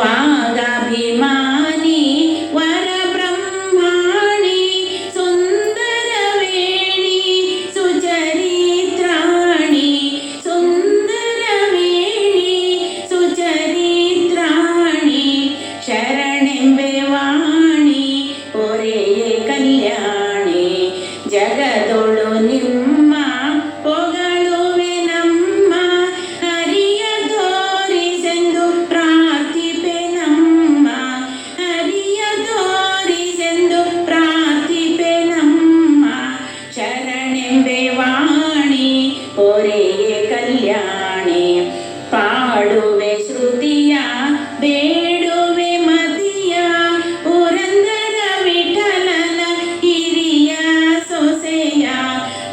വാഗാഭിമാനി വരബ്രഹ്മാണി സുന്ദരവേണി സുചരിത്രാണി സുന്ദരവേണി സുചരിത്രാണി ശരണെമ്പെ വാണി ഒരേ കല്യാണി ജഗ